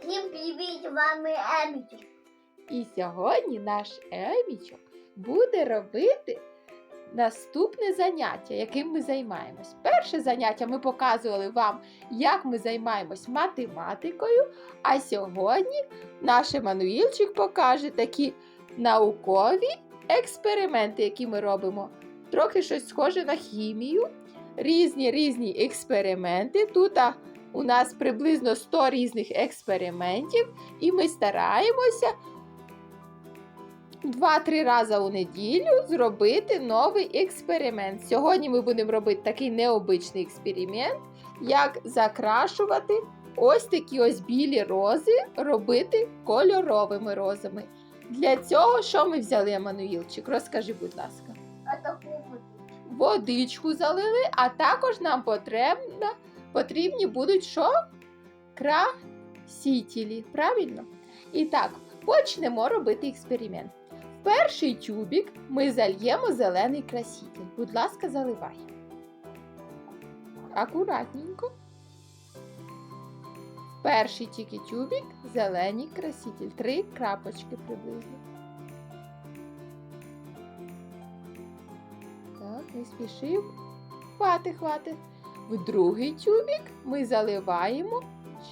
Всім привіт, вами Емічок. І сьогодні наш Емічок буде робити наступне заняття, яким ми займаємось. Перше заняття ми показували вам, як ми займаємось математикою. А сьогодні наш Еммануїльчик покаже такі наукові експерименти, які ми робимо. Трохи щось схоже на хімію. Різні різні експерименти. Тут у нас приблизно 100 різних експериментів, і ми стараємося два-три рази у неділю зробити новий експеримент. Сьогодні ми будемо робити такий необичний експеримент, як закрашувати ось такі ось білі рози, робити кольоровими розами. Для цього що ми взяли, Еммануїлчик? Розкажи, будь ласка. А таку. Водичку залили, а також нам потрібно, потрібні будуть що? Красителі. Правильно? І так, почнемо робити експеримент. В перший тюбик ми зальємо зелений краситель. Будь ласка, заливай. Акуратненько. В перший тільки тюбик зелений краситель. Три крапочки приблизно. Так, не спішив. Хвати, хвати. В другий тюбик ми заливаємо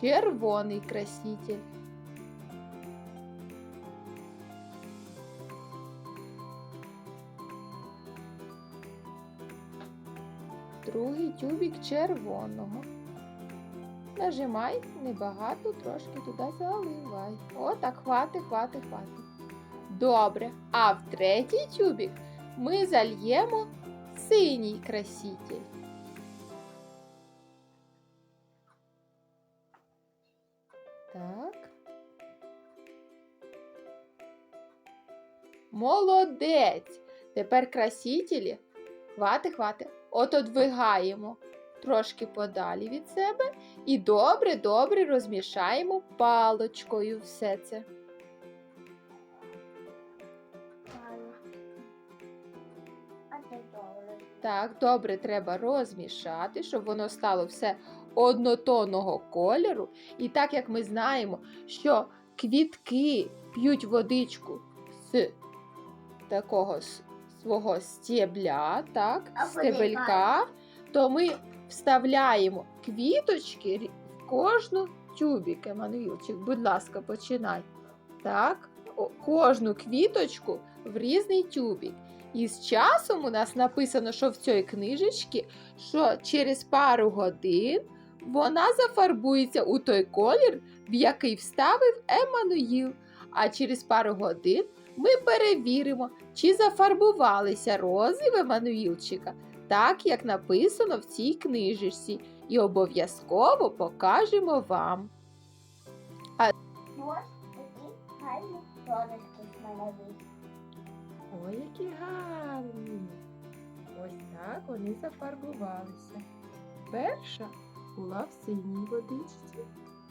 червоний краситель. Другий тюбик червоного. Нажимай небагато, трошки туди заливай. Отак, хвати, хвати, хвати. Добре. А в третій тюбик ми зальємо синій краситель. Так. Молодець! Тепер красителі. Хвати, хвати. От одвигаємо трошки подалі від себе і добре, добре розмішаємо палочкою все це. Так, добре треба розмішати, щоб воно стало все однотонного кольору. І так як ми знаємо, що квітки п'ють водичку з такого свого стебля, так, стебелька, то ми вставляємо квіточки в кожну тюбік, Еммануїлчик. Будь ласка, починай. Так, кожну квіточку в різний тюбік. І з часом у нас написано, що в цій книжечці, що через пару годин вона зафарбується у той колір, в який вставив Еммануїл. А через пару годин ми перевіримо, чи зафарбувалися рози в Еммануїлчика, так як написано в цій книжечці, і обов'язково покажемо вам. Ось такі гарні сонечки в мене вийшли. Ой, які гарні! Ось так вони зафарбувалися. Перша була в синій водичці,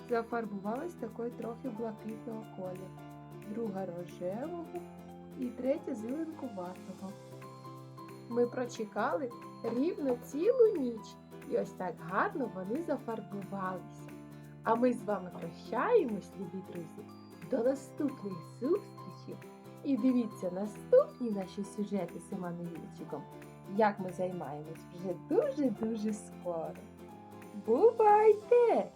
зафарбувалась такою трохи блакитного кольору, друга рожевого і третя зеленкуватого. Ми прочекали рівно цілу ніч, і ось так гарно вони зафарбувалися. А ми з вами прощаємось, любі друзі, до наступних зустрічей. І дивіться наступні наші сюжети з Імануїльчиком, як ми займаємось вже дуже-дуже скоро. 僕がいて